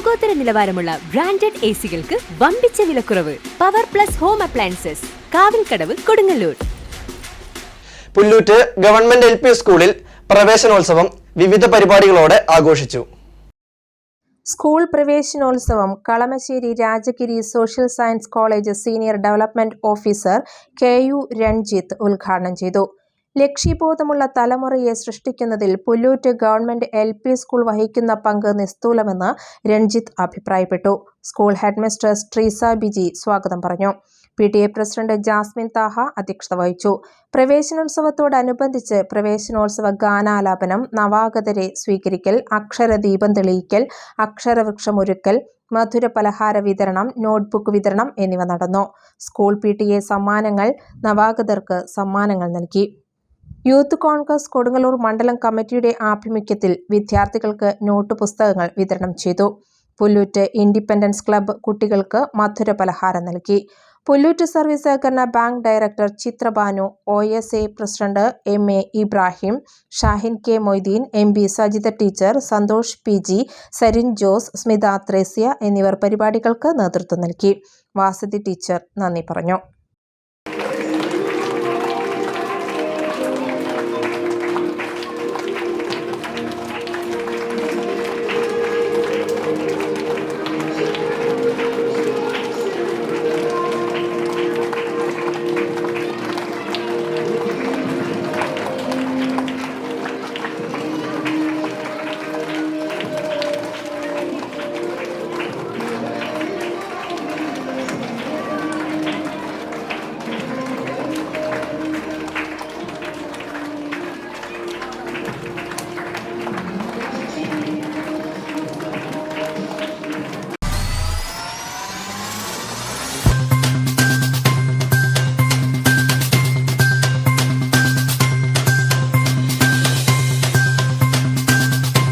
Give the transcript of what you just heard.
ലോകോത്തര നിലവാരമുള്ള branded A സികൾക്ക് വമ്പിച്ച വിലക്കുറവ്. Power plus home appliances Kavilkadavu Kodungallur. Pullut government L P സ്കൂളിൽ പ്രവേശനോത്സവം വിവിധ പരിപാടികളോടെ ആഘോഷിച്ചു. സ്കൂൾ പ്രവേശനോത്സവം Kalamassery Rajagiri social science college senior development officer K U Ranjith ഉദ്ഘാടനം ചെയ്തു. ലക്ഷ്യബോധമുള്ള തലമുറയെ സൃഷ്ടിക്കുന്നതിൽ Pullut government L P school വഹിക്കുന്ന പങ്ക് നിസ്തൂലമെന്ന് രഞ്ജിത്ത് അഭിപ്രായപ്പെട്ടു. സ്കൂൾ ഹെഡ്മിസ്ട്രസ് ട്രീസ ബിജി സ്വാഗതം പറഞ്ഞു. P T A president Jasmine Thaha അധ്യക്ഷത വഹിച്ചു. പ്രവേശനോത്സവത്തോടനുബന്ധിച്ച് പ്രവേശനോത്സവ ഗാനാലാപനം നവാഗതരെ സ്വീകരിക്കൽ അക്ഷരദീപം തെളിയിക്കൽ അക്ഷരവൃക്ഷമൊരുക്കൽ മധുര പലഹാര വിതരണം നോട്ട്ബുക്ക് വിതരണം എന്നിവ നടന്നു. സ്കൂൾ പി സമ്മാനങ്ങൾ നവാഗതർക്ക് സമ്മാനങ്ങൾ നൽകി. യൂത്ത് കോൺഗ്രസ് കൊടുങ്ങല്ലൂർ മണ്ഡലം കമ്മിറ്റിയുടെ ആഭിമുഖ്യത്തിൽ വിദ്യാർത്ഥികൾക്ക് നോട്ട് പുസ്തകങ്ങൾ വിതരണം ചെയ്തു. പുല്ലൂറ്റ് ഇൻഡിപെൻഡൻസ് ക്ലബ്ബ് കുട്ടികൾക്ക് മധുര പലഹാരം നൽകി. പുല്ലൂറ്റ് സർവീസ് സഹകരണ bank director Chitrabanu O S A president M A Ibrahim Shahin K Moideen M B Sajitha teacher Santhosh P G Sarin Jose Smitha Thresia എന്നിവർ പരിപാടികൾക്ക് നേതൃത്വം നൽകി. വാസതി ടീച്ചർ നന്ദി പറഞ്ഞു.